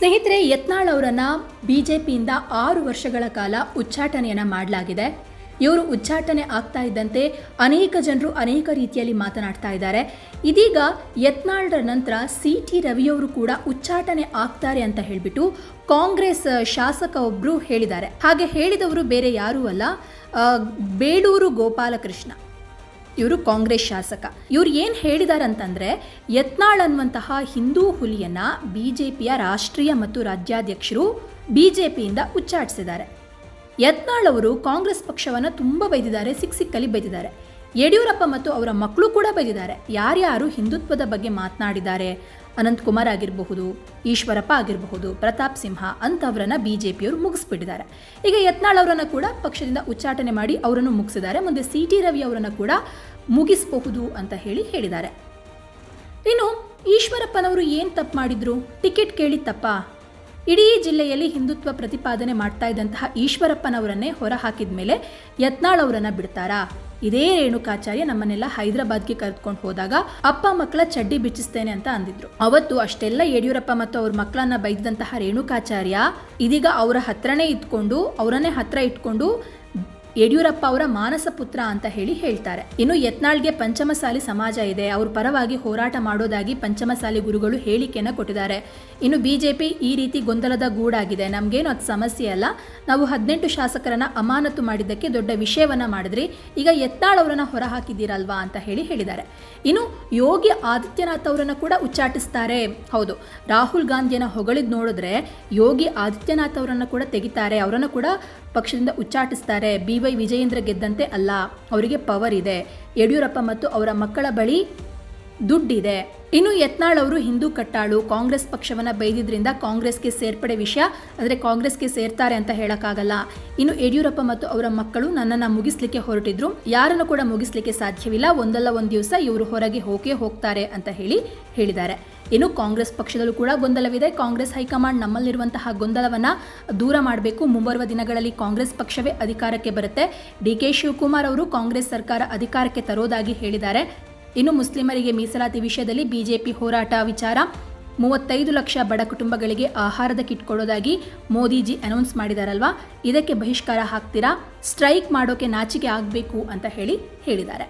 ಸ್ನೇಹಿತರೆ, ಯತ್ನಾಳ್ ಅವರನ್ನ ಬಿಜೆಪಿಯಿಂದ ಆರು ವರ್ಷಗಳ ಕಾಲ ಉಚ್ಚಾಟನೆಯನ್ನ ಮಾಡಲಾಗಿದೆ. ಇವರು ಉಚ್ಚಾಟನೆ ಆಗ್ತಾ ಇದ್ದಂತೆ ಅನೇಕ ಜನರು ಅನೇಕ ರೀತಿಯಲ್ಲಿ ಮಾತನಾಡ್ತಾ ಇದ್ದಾರೆ. ಇದೀಗ ಯತ್ನಾಳ್ರ ನಂತರ ಸಿ ಟಿ ರವಿಯವರು ಕೂಡ ಉಚ್ಚಾಟನೆ ಆಗ್ತಾರೆ ಅಂತ ಹೇಳಿಬಿಟ್ಟು ಕಾಂಗ್ರೆಸ್ ಶಾಸಕ ಒಬ್ಬರು ಹೇಳಿದ್ದಾರೆ. ಹಾಗೆ ಹೇಳಿದವರು ಬೇರೆ ಯಾರೂ ಅಲ್ಲ. ಬೇಡೂರು ಗೋಪಾಲಕೃಷ್ಣ. ಇವರು ಕಾಂಗ್ರೆಸ್ ಶಾಸಕ. ಇವ್ರು ಏನು ಹೇಳಿದಾರಂತಂದ್ರೆ, ಯತ್ನಾಳ್ ಅನ್ನುವಂತಹ ಹಿಂದೂ ಹುಲಿಯನ್ನ ಬಿಜೆಪಿಯ ರಾಷ್ಟ್ರೀಯ ಮತ್ತು ರಾಜ್ಯಾಧ್ಯಕ್ಷರು ಬಿಜೆಪಿಯಿಂದ ಉಚ್ಚಾಟಿಸಿದ್ದಾರೆ. ಯತ್ನಾಳ್ ಅವರು ಕಾಂಗ್ರೆಸ್ ಪಕ್ಷವನ್ನು ತುಂಬ ಬೈದಿದ್ದಾರೆ ಸಿಕ್ಕ ಸಿಕ್ಕಲ್ಲಿ ಬೈದಿದ್ದಾರೆ. ಯಡಿಯೂರಪ್ಪ ಮತ್ತು ಅವರ ಮಕ್ಕಳು ಕೂಡ ಬೈದಿದ್ದಾರೆ. ಯಾರ್ಯಾರು ಹಿಂದುತ್ವದ ಬಗ್ಗೆ ಮಾತನಾಡಿದ್ದಾರೆ ಅನಂತ್ ಕುಮಾರ್ ಆಗಿರಬಹುದು, ಈಶ್ವರಪ್ಪ ಆಗಿರಬಹುದು, ಪ್ರತಾಪ್ ಸಿಂಹ ಅಂಥವರನ್ನ ಬಿ ಜೆ ಪಿಯವರು ಮುಗಿಸ್ಬಿಟ್ಟಿದ್ದಾರೆ. ಈಗ ಯತ್ನಾಳ್ ಅವರನ್ನು ಕೂಡ ಪಕ್ಷದಿಂದ ಉಚ್ಚಾಟನೆ ಮಾಡಿ ಅವರನ್ನು ಮುಗಿಸಿದ್ದಾರೆ. ಮುಂದೆ ಸಿ ಟಿ ರವಿ ಅವರನ್ನು ಕೂಡ ಮುಗಿಸಬಹುದು ಅಂತ ಹೇಳಿ ಹೇಳಿದ್ದಾರೆ. ಇನ್ನು ಈಶ್ವರಪ್ಪನವರು ಏನು ತಪ್ಪು ಮಾಡಿದ್ರು? ಟಿಕೆಟ್ ಕೇಳಿ ತಪ್ಪ? ಇಡೀ ಜಿಲ್ಲೆಯಲ್ಲಿ ಹಿಂದುತ್ವ ಪ್ರತಿಪಾದನೆ ಮಾಡ್ತಾ ಇದ್ದಂತಹ ಈಶ್ವರಪ್ಪನವರನ್ನೇ ಹೊರ ಹಾಕಿದ ಮೇಲೆ ಯತ್ನಾಳ್ ಅವರನ್ನು ಬಿಡ್ತಾರಾ? ಇದೇ ರೇಣುಕಾಚಾರ್ಯ ನಮ್ಮನ್ನೆಲ್ಲ ಹೈದರಾಬಾದ್ಗೆ ಕರೆದುಕೊಂಡು ಹೋದಾಗ, ಅಪ್ಪ ಮಕ್ಕಳ ಚಡ್ಡಿ ಬಿಚ್ಚಿಸ್ತೇನೆ ಅಂತ ಅಂದಿದ್ರು. ಅವತ್ತು ಅಷ್ಟೆಲ್ಲ ಯಡಿಯೂರಪ್ಪ ಮತ್ತು ಅವ್ರ ಮಕ್ಕಳನ್ನ ಬೈದಂತಹ ರೇಣುಕಾಚಾರ್ಯ ಇದೀಗ ಅವರ ಹತ್ರನೇ ಇದ್ಕೊಂಡು, ಅವರನ್ನೇ ಹತ್ರ ಇಟ್ಕೊಂಡು ಯಡಿಯೂರಪ್ಪ ಅವರ ಮಾನಸ ಪುತ್ರ ಅಂತ ಹೇಳಿ ಹೇಳ್ತಾರೆ. ಇನ್ನು ಯತ್ನಾಳ್ಗೆ ಪಂಚಮಸಾಲಿ ಸಮಾಜ ಇದೆ. ಅವ್ರ ಪರವಾಗಿ ಹೋರಾಟ ಮಾಡೋದಾಗಿ ಪಂಚಮಸಾಲಿ ಗುರುಗಳು ಹೇಳಿಕೆಯನ್ನು ಕೊಟ್ಟಿದ್ದಾರೆ. ಇನ್ನು ಬಿಜೆಪಿ ಈ ರೀತಿ ಗೊಂದಲದ ಗೂಡಾಗಿದೆ. ನಮಗೇನು ಅದು ಸಮಸ್ಯೆ ಅಲ್ಲ. ನಾವು ಹದಿನೆಂಟು ಶಾಸಕರನ್ನ ಅಮಾನತು ಮಾಡಿದ್ದಕ್ಕೆ ದೊಡ್ಡ ವಿಷಯವನ್ನ ಮಾಡಿದ್ರಿ. ಈಗ ಯತ್ನಾಳ್ ಅವರನ್ನ ಹೊರ ಹಾಕಿದ್ದೀರಲ್ವಾ ಅಂತ ಹೇಳಿ ಹೇಳಿದ್ದಾರೆ. ಇನ್ನು ಯೋಗಿ ಆದಿತ್ಯನಾಥ್ ಅವರನ್ನ ಕೂಡ ಉಚ್ಚಾಟಿಸ್ತಾರೆ. ಹೌದು, ರಾಹುಲ್ ಗಾಂಧಿಯನ್ನ ಹೊಗಳಿದ್ ನೋಡಿದ್ರೆ ಯೋಗಿ ಆದಿತ್ಯನಾಥ್ ಅವರನ್ನ ಕೂಡ ತೆಗಿತಾರೆ. ಅವರನ್ನು ಕೂಡ ಪಕ್ಷದಿಂದ ಉಚ್ಚಾಟಿಸ್ತಾರೆ. ಬಿ ವೈ ವಿಜಯೇಂದ್ರ ಗೆದ್ದಂತೆ ಅಲ್ಲ. ಅವರಿಗೆ ಪವರ್ ಇದೆ. ಯಡಿಯೂರಪ್ಪ ಮತ್ತು ಅವರ ಮಕ್ಕಳ ಬಳಿ ದುಡ್ಡಿದೆ. ಇನ್ನು ಯತ್ನಾಳ್ ಅವರು ಹಿಂದೂ ಕಟ್ಟಾಳು. ಕಾಂಗ್ರೆಸ್ ಪಕ್ಷವನ್ನ ಬೈದಿದ್ರಿಂದ ಕಾಂಗ್ರೆಸ್ಗೆ ಸೇರ್ಪಡೆ ವಿಷಯ ಆದರೆ ಕಾಂಗ್ರೆಸ್ಗೆ ಸೇರ್ತಾರೆ ಅಂತ ಹೇಳೋಕ್ಕಾಗಲ್ಲ. ಇನ್ನು ಯಡಿಯೂರಪ್ಪ ಮತ್ತು ಅವರ ಮಕ್ಕಳು ನನ್ನನ್ನು ಮುಗಿಸ್ಲಿಕ್ಕೆ ಹೊರಟಿದ್ರು. ಯಾರನ್ನು ಕೂಡ ಮುಗಿಸ್ಲಿಕ್ಕೆ ಸಾಧ್ಯವಿಲ್ಲ. ಒಂದಲ್ಲ ಒಂದು ದಿವಸ ಇವರು ಹೊರಗೆ ಹೋಗೇ ಹೋಗ್ತಾರೆ ಅಂತ ಹೇಳಿ ಹೇಳಿದ್ದಾರೆ. ಇನ್ನು ಕಾಂಗ್ರೆಸ್ ಪಕ್ಷದಲ್ಲೂ ಕೂಡ ಗೊಂದಲವಿದೆ. ಕಾಂಗ್ರೆಸ್ ಹೈಕಮಾಂಡ್ ನಮ್ಮಲ್ಲಿರುವಂತಹ ಗೊಂದಲವನ್ನ ದೂರ ಮಾಡಬೇಕು. ಮುಂಬರುವ ದಿನಗಳಲ್ಲಿ ಕಾಂಗ್ರೆಸ್ ಪಕ್ಷವೇ ಅಧಿಕಾರಕ್ಕೆ ಬರುತ್ತೆ. ಡಿ ಕೆ ಶಿವಕುಮಾರ್ ಅವರು ಕಾಂಗ್ರೆಸ್ ಸರ್ಕಾರ ಅಧಿಕಾರಕ್ಕೆ ತರೋದಾಗಿ ಹೇಳಿದ್ದಾರೆ. ಇನ್ನು ಮುಸ್ಲಿಮರಿಗೆ ಮೀಸಲಾತಿ ವಿಷಯದಲ್ಲಿ ಬಿಜೆಪಿ ಹೋರಾಟ ವಿಚಾರ. ಮೂವತ್ತೈದು ಲಕ್ಷ ಬಡ ಕುಟುಂಬಗಳಿಗೆ ಆಹಾರದ ಕಿಟ್ ಕೊಡೋದಾಗಿ ಮೋದಿಜಿ ಅನೌನ್ಸ್ ಮಾಡಿದಾರಲ್ವಾ? ಇದಕ್ಕೆ ಬಹಿಷ್ಕಾರ ಹಾಕ್ತೀರಾ? ಸ್ಟ್ರೈಕ್ ಮಾಡೋಕೆ ನಾಚಿಕೆ ಆಗಬೇಕು ಅಂತ ಹೇಳಿ ಹೇಳಿದ್ದಾರೆ.